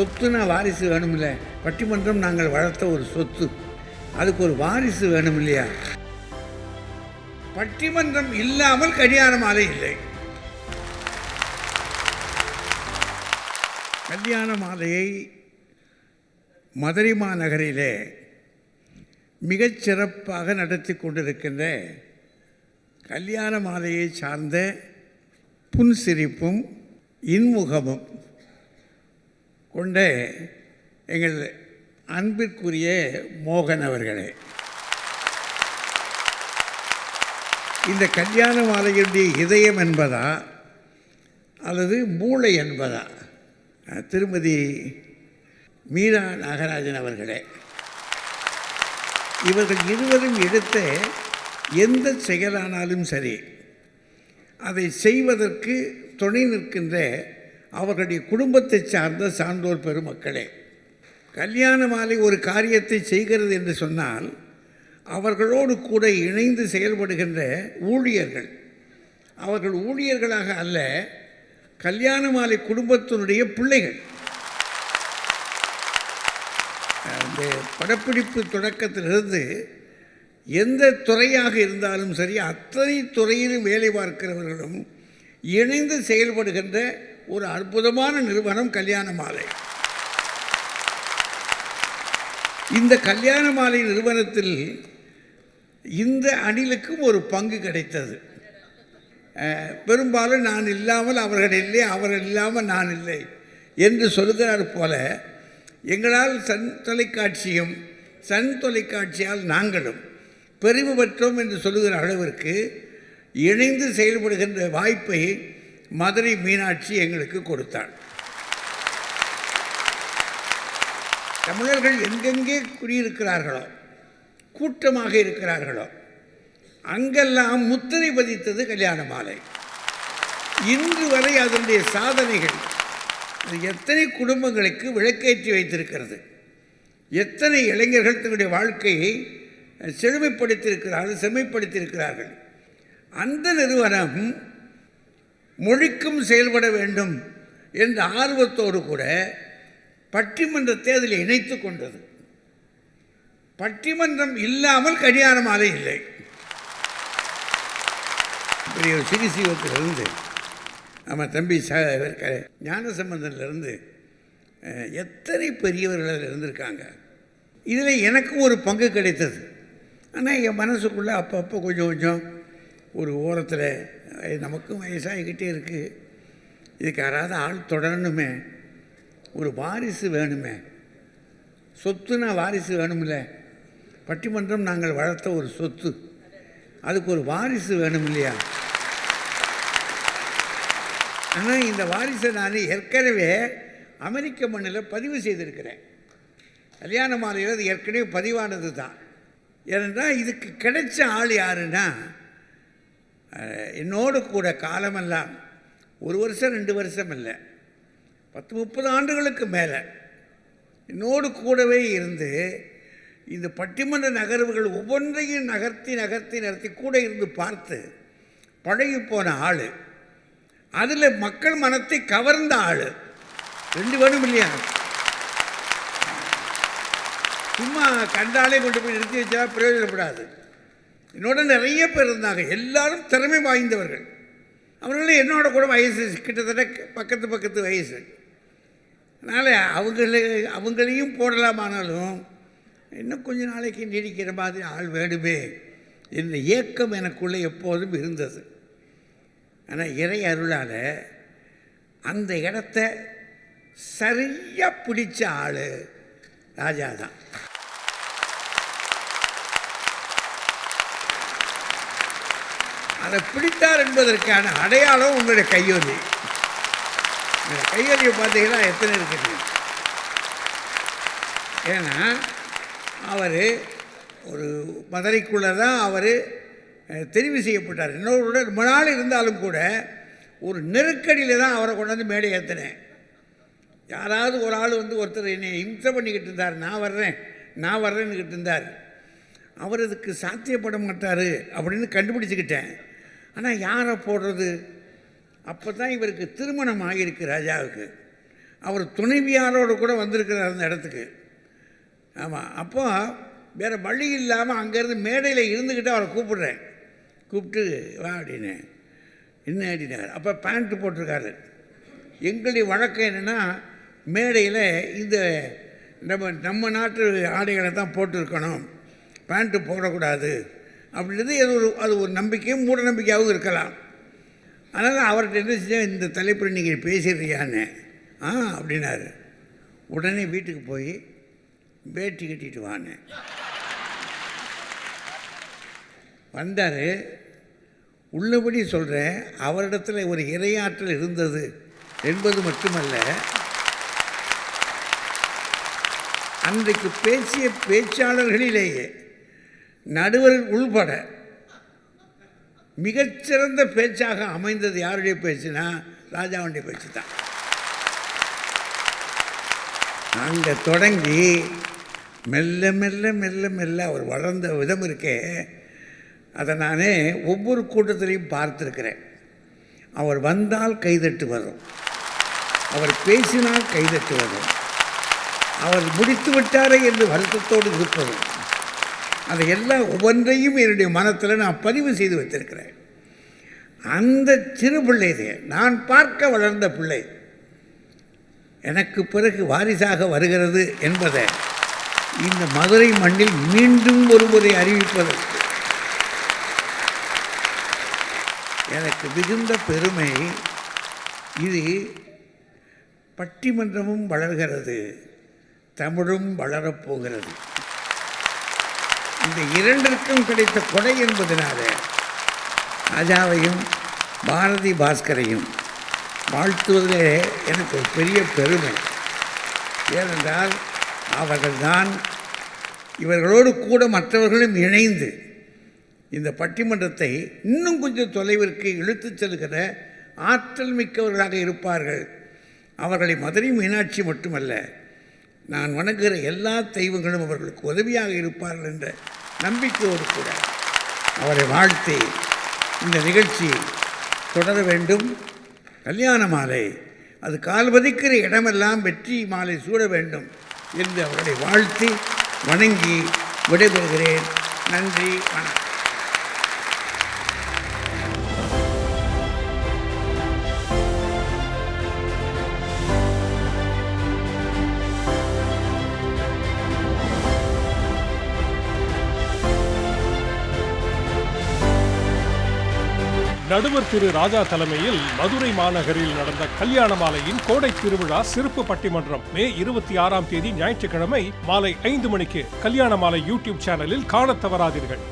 சொத்துனா வாரிசு வேணுமில்ல பட்டிமன்றம் நாங்கள் வளர்த்த ஒரு சொத்து. அதுக்கு ஒரு வாரிசு வேணும் இல்லையா பட்டிமன்றம் இல்லாமல் கல்யாண மாலை இல்லை. கல்யாண மாலையை மதுரை மாநகரிலே மிகச் சிறப்பாக நடத்தி கொண்டிருக்கின்ற கல்யாண மாலையை சார்ந்த புன்சிரிப்பும் இன்முகமும் கொண்ட எங்கள் அன்பிற்குரிய மோகன் அவர்களே. இந்த கல்யாண மாலையுடைய இதயம் என்பதா அல்லது மூளை என்பதா? திருமதி மீரா நாகராஜன் அவர்களே. இவர்கள் இருவரும் எடுத்த எந்த செயலானாலும் சரி அதை செய்வதற்கு துணை நிற்கின்ற அவர்களுடைய குடும்பத்தை சார்ந்த சான்றோர் பெருமக்களே கல்யாண மாலை ஒரு காரியத்தை செய்கிறது என்று சொன்னால் அவர்களோடு கூட இணைந்து செயல்படுகின்ற ஊழியர்கள் அவர்கள் ஊழியர்களாக அல்ல கல்யாண மாலை குடும்பத்தினுடைய பிள்ளைகள். அந்த படப்பிடிப்பு தொடக்கத்திலிருந்து எந்த துறையாக இருந்தாலும் சரி அத்தனை துறையிலும் வேலை பார்க்கிறவர்களும் இணைந்து செயல்படுகின்ற ஒரு அற்புதமான நிறுவனம் கல்யாண மாலை. இந்த கல்யாண மாலை நிறுவனத்தில் இந்த அணிலுக்கும் ஒரு பங்கு கிடைத்தது. பெரும்பாலும் நான் இல்லாமல் அவர்கள் இல்லை அவர் இல்லாமல் நான் இல்லை என்று சொல்கிறார் போல எங்களால் சன் தொலைக்காட்சியும் சன் தொலைக்காட்சியால் நாங்களும் பெருமை பெற்றோம் என்று சொல்லுகிற அளவிற்கு இணைந்து செயல்படுகின்ற வாய்ப்பை மதுரை மீனாட்சி எங்களுக்கு கொடுத்தாள். தமிழர்கள் எங்கெங்கே குடியிருக்கிறார்களோ கூட்டமாக இருக்கிறார்களோ அங்கெல்லாம் முத்திரை பதித்தது கல்யாண மாலை. இன்று வரை அதனுடைய சாதனைகள் அது எத்தனை குடும்பங்களுக்கு விளக்கேற்றி வைத்திருக்கிறது. எத்தனை இளைஞர்கள் தன்னுடைய வாழ்க்கையை செழுமைப்படுத்தியிருக்கிறார்கள் செம்மைப்படுத்தியிருக்கிறார்கள். அந்த நிறுவனம் மொழிக்கும் செயல்பட வேண்டும் என்ற ஆர்வத்தோடு கூட பட்டிமன்றத்தை அதில் இணைத்து கொண்டது. பட்டிமன்றம் இல்லாமல் கடியார மாலை இல்லை. பெரிய ஒரு நம்ம தம்பி ச க- எத்தனை பெரியவர்கள் அதில் இருந்திருக்காங்க? இதில் எனக்கும் ஒரு பங்கு கிடைத்தது. ஆனால் என் மனசுக்குள்ளே அப்பப்போ கொஞ்சம் கொஞ்சம் ஒரு ஓரத்தில் நமக்கும் வயசாகிக்கிட்டே இருக்குது இதுக்கு யாராவது ஆள் தொடரணுமே? ஒரு வாரிசு வேணுமே? சொத்துனா வாரிசு வேணுமில்ல பட்டிமன்றம் நாங்கள் வளர்த்த ஒரு சொத்து. அதுக்கு ஒரு வாரிசு வேணும் இல்லையா ஆனால் இந்த வாரிசை நான் ஏற்கனவே அமெரிக்க மண்ணில் பதிவு செய்திருக்கிறேன். கல்யாண மாலையில் அது ஏற்கனவே பதிவானது தான் ஏனென்றால் இதுக்கு கிடைச்ச ஆள் யாருன்னா என்னோடு கூட காலமெல்லாம் ஒரு வருஷம் ரெண்டு வருஷம் இல்லை. பத்து முப்பது ஆண்டுகளுக்கு மேலே என்னோடு கூடவே இருந்து இந்த பட்டிமன்ற நகர்வுகள் ஒவ்வொன்றையும் நகர்த்தி நகர்த்தி நகர்த்தி கூட இருந்து பார்த்து பழகி போன ஆள். அதில் மக்கள் மனத்தை கவர்ந்த ஆள். ரெண்டு வேணும் இல்லையா? சும்மா கண்டாலே கொண்டு போய் நிறுத்தி வச்சா பிரயோஜனப்படாது. என்னோட நிறைய பேர் இருந்தாங்க. எல்லாரும் திறமை வாய்ந்தவர்கள். அவர்களும் என்னோட கூட வயசு கிட்டத்தட்ட பக்கத்து பக்கத்து வயசு. அதனால் அவங்கள அவங்களையும் போடலாமானாலும் இன்னும் கொஞ்ச நாளைக்கு நீடிக்கிற மாதிரி ஆள் வேணுமே என்ற ஏக்கம் எனக்குள்ளே எப்போதும் இருந்தது. ஆனால் இறை அருளால் அந்த இடத்த சரியாக பிடிச்ச ஆள் ராஜா தான் அதை பிடித்தார் என்பதற்கான அடையாளம் உங்களுடைய கையொலி. இந்த கையொலியை பார்த்தீங்கன்னா எத்தனை இருக்குது ஏன்னா அவர் ஒரு மதுரைக்குள்ளே தான் அவர் தெரிவு செய்யப்பட்டார். இன்னொரு ரொம்ப நாள் இருந்தாலும் கூட ஒரு நெருக்கடியில் தான் அவரை கொண்டாந்து மேடை ஏற்றினேன் யாராவது ஒரு ஆள் வந்து ஒருத்தர் என்னை இம்சை பண்ணிக்கிட்டு இருந்தார் நான் வர்றேன் நான் வர்றேன்னுக்கிட்டு இருந்தார். அவர் அதுக்கு சாத்தியப்பட மாட்டார் அப்படின்னு கண்டுபிடிச்சிக்கிட்டேன். ஆனால் யாரை போடுறது? அப்போ தான் இவருக்கு திருமணம் ஆகியிருக்கு ராஜாவுக்கு. அவர் துணைவியாரோடு கூட வந்திருக்கிறார் அந்த இடத்துக்கு. ஆமாம் அப்போ வேறு வழி இல்லாமல் அங்கேருந்து மேடையில் இருந்துக்கிட்டு அவரை கூப்பிடுறேன். கூப்பிட்டு வா அப்படின்னு. என்ன அப்படின்னார். அப்போ பேண்ட்டு போட்டிருக்காரு. எங்களுடைய வழக்கம் என்னென்னா மேடையில் இந்த நம்ம நம்ம நாட்டு ஆடைகளை தான் போட்டிருக்கணும். பேண்ட்டு போடக்கூடாது. அப்படின்றது அது ஒரு அது ஒரு நம்பிக்கையும் மூட நம்பிக்கையாகவும் இருக்கலாம். அதனால் அவர்கிட்ட என்ன செஞ்சேன் இந்த தலைப்பில் நீங்கள் பேசிடுறியான்னு. ஆ அப்படின்னாரு. உடனே வீட்டுக்கு போய் வேட்டி கட்டிட்டு வான்னு. வந்தார். உள்ளபடி சொல்கிறேன் அவரிடத்தில் ஒரு இரையாற்றல் இருந்தது என்பது மட்டுமல்ல. அன்றைக்கு பேசிய பேச்சாளர்களிலேயே நடுவர் உள்பட மிகச்சிறந்த பேச்சாக அமைந்தது யாருடைய பேச்சுனா ராஜாவுடைய பேச்சு தான் அங்கே தொடங்கி மெல்ல மெல்ல மெல்ல மெல்ல அவர் வளர்ந்த விதம் இருக்கே. அதை நானே ஒவ்வொரு கூட்டத்திலையும் பார்த்துருக்கிறேன். அவர் வந்தால் கைதட்டு வரும். அவர் பேசினால் கைதட்டு வரும். அவர் முடித்து விட்டாரே என்று வருத்தத்தோடு இருப்பதும் அதை எல்லாம் ஒவ்வொன்றையும் என்னுடைய மனத்தில் நான் பதிவு செய்து வைத்திருக்கிறேன். அந்த சிறு பிள்ளை நான் பார்க்க வளர்ந்த பிள்ளை எனக்கு பிறகு வாரிசாக வருகிறது என்பதை இந்த மதுரை மண்ணில் மீண்டும் ஒருமுறை அறிவிப்பதற்கு எனக்கு மிகுந்த பெருமை. இது பட்டிமன்றமும் வளர்கிறது தமிழும் வளரப்போகிறது இந்த இரண்டிற்கும் கிடைத்த கொடை என்பதனால ராஜாவையும் பாரதி பாஸ்கரையும் வாழ்த்துவதிலே எனக்கு ஒரு பெரிய பெருமை. ஏனென்றால் அவர்கள்தான் இவர்களோடு கூட மற்றவர்களும் இணைந்து இந்த பட்டிமன்றத்தை இன்னும் கொஞ்சம் தொலைவிற்கு இழுத்துச் செல்கிற ஆற்றல் மிக்கவர்களாக இருப்பார்கள். அவர்களை மதுரை மீனாட்சி மட்டுமல்ல நான் வணங்குகிற எல்லா தெய்வங்களும் அவர்களுக்கு உதவியாக இருப்பார்கள் என்ற நம்பிக்கையோடு கூட அவரை வாழ்த்தி இந்த நிகழ்ச்சி தொடர வேண்டும். கல்யாண மாலை அது கால்வதிக்கிற இடமெல்லாம் வெற்றி மாலை சூட வேண்டும் என்று அவர்களை வாழ்த்தி வணங்கி விடைபெறுகிறேன். நன்றி வணக்கம். நடுவர் திரு ராஜா தலைமையில் மதுரை மாநகரில் நடந்த கல்யாண மாலையின் கோடை திருவிழா சிறப்பு பட்டிமன்றம் மே இருபத்தி ஆறாம் தேதி ஞாயிற்றுக்கிழமை மாலை ஐந்து மணிக்கு கல்யாண மாலை யூடியூப் சேனலில் காணத் தவறாதீர்கள்.